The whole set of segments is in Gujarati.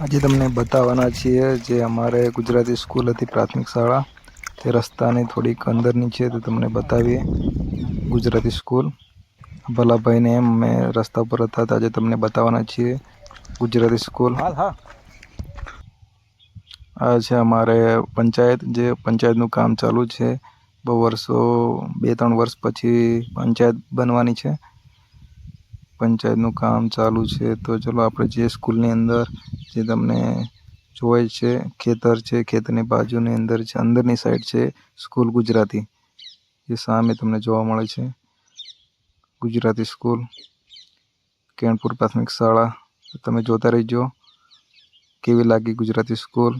આજે તમને બતાવવાના છીએ જે અમારે ગુજરાતી સ્કૂલ હતી પ્રાથમિક શાળા. તે રસ્તાની થોડીક અંદરની છે તે તમને બતાવીએ ગુજરાતી સ્કૂલ. ભલાભાઈને એમ અમે રસ્તા પર હતા તો આજે તમને બતાવવાના છીએ ગુજરાતી સ્કૂલ. આ છે અમારે પંચાયત જે પંચાયતનું કામ ચાલુ છે. બહુ વર્ષો બે ત્રણ વર્ષ પછી પંચાયત બનવાની છે. પંચાયતનું કામ ચાલુ છે, તો ચલો આપણે જે સ્કૂલની અંદર જે તમને જોવાય છે, ખેતર છે, ખેતરની બાજુની અંદર છે, અંદરની સાઈડ છે, સ્કૂલ ગુજરાતી. જે સામે તમને જોવા મળે છે. ગુજરાતી સ્કૂલ, કેણપુર પ્રાથમિક શાળા. તમે જોતા રહેજો. કેવી લાગી ગુજરાતી સ્કૂલ?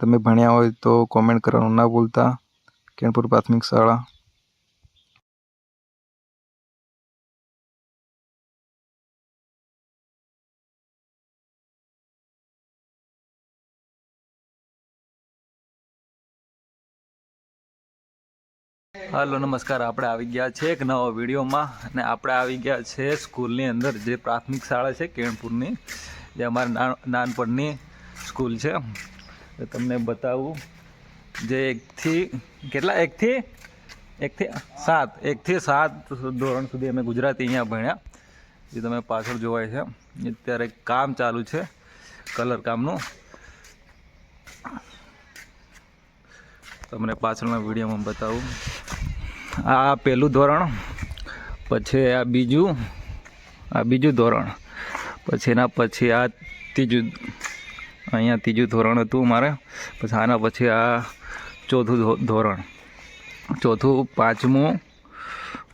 તમે ભણ્યા હોય તો કોમેન્ટ કરવાનું ના ભૂલતા. કેણપુર પ્રાથમિક શાળા. હાલો, નમસ્કાર. આપણે આવી ગયા છે એક નવા વિડીયોમાં અને આપણે આવી ગયા છે સ્કૂલની અંદર જે પ્રાથમિક શાળા છે કેણપુરની, જે અમારી નાન- નાનપણની સ્કૂલ છે. તમને બતાવું જે એકથી કેટલા? એકથી એકથી સાત. એકથી સાત ધોરણ સુધી અમે ગુજરાતી અહીંયા ભણ્યા. જે તમે પાછળ જોવાય છે. અત્યારે કામ ચાલુ છે, કલર કામનું. તમને પાછળના વિડીયોમાં બતાવું. આ પહેલું ધોરણ, પછી આ બીજું આ બીજું ધોરણ, પછી એના પછી આ ત્રીજું, અહીંયા ત્રીજું ધોરણ હતું મારે, પછી આના પછી આ ચોથું ધોરણ. ચોથું, પાંચમું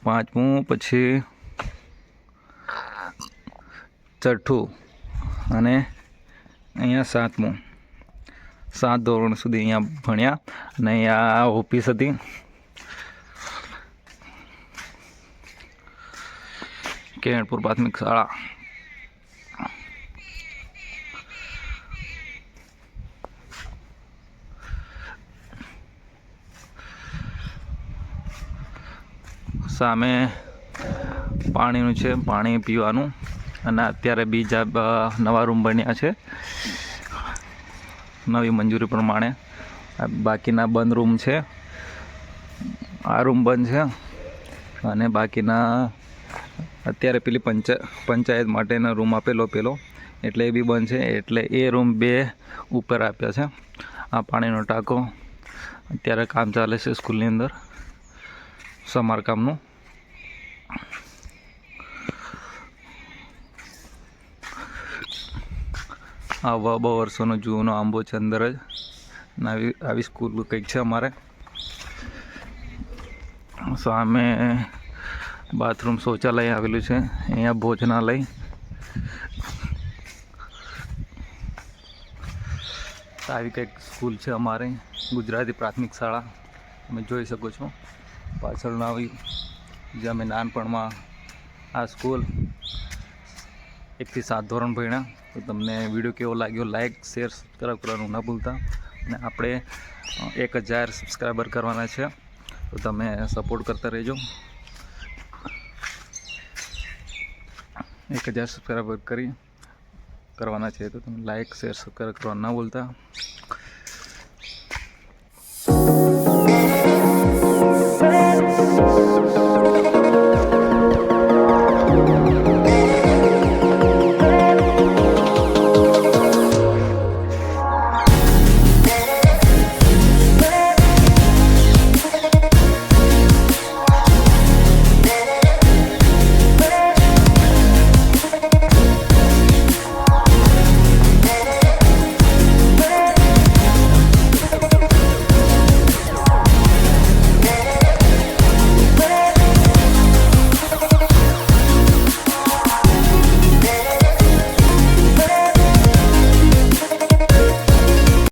પાંચમું, પછી છઠ્ઠું અને અહીંયા સાતમું. સાત ધોરણ સુધી અહીંયા ભણ્યા અને અહીંયા ઓફિસ હતી. કેણપુર પ્રાથમિક શાળા. સામે પાણીનું છે, પાણી પીવાનું. અને અત્યારે બીજા નવા રૂમ બન્યા છે. નવી મંજૂરી પ્રમાણે. બાકીના બંધ રૂમ છે. આ રૂમ બંધ છે. અને બાકીના અત્યારે પેલી પંચા, પંચાયત માટેનો રૂમ આપેલો પેલો. એટલે એ બી બંધ છે. એટલે એ રૂમ બે ઉપર આપ્યા છે. આ પાણીનો ટાંકો. અત્યારે કામ ચાલે છે સ્કૂલની અંદર. સમારકામનું. આ બહુ વર્ષોનો જૂનો આંબો છે અંદર જ. આવી આવી સ્કૂલ કંઈક છે અમારે. સામે બાથરૂમ શૌચાલય આવેલું છે. અહીંયા ભોજનાલય. આવી કંઈક સ્કૂલ છે અમારે, ગુજરાતી પ્રાથમિક શાળા. તમે જોઈ શકો છો. પાછળનું આવી જે અમે નાનપણમાં આ સ્કૂલ, એકથી સાત ધોરણ ભણ્યા. તો તમને વીડિયો કેવો લાગ્યો લાઇક શેર, સબસ્ક્રાઈબ કરવાનું ના ભૂલતા. અને આપણે એક હજાર સબસ્ક્રાઈબર કરવાના છે. તો તમે સપોર્ટ કરતા રહેજો. એક હજાર સબસ્ક્રાઈબર કરી. કરવાના છે તો તમે લાઈક શેર સબસ્ક્રાઈબ કરવા ન ભૂલતા.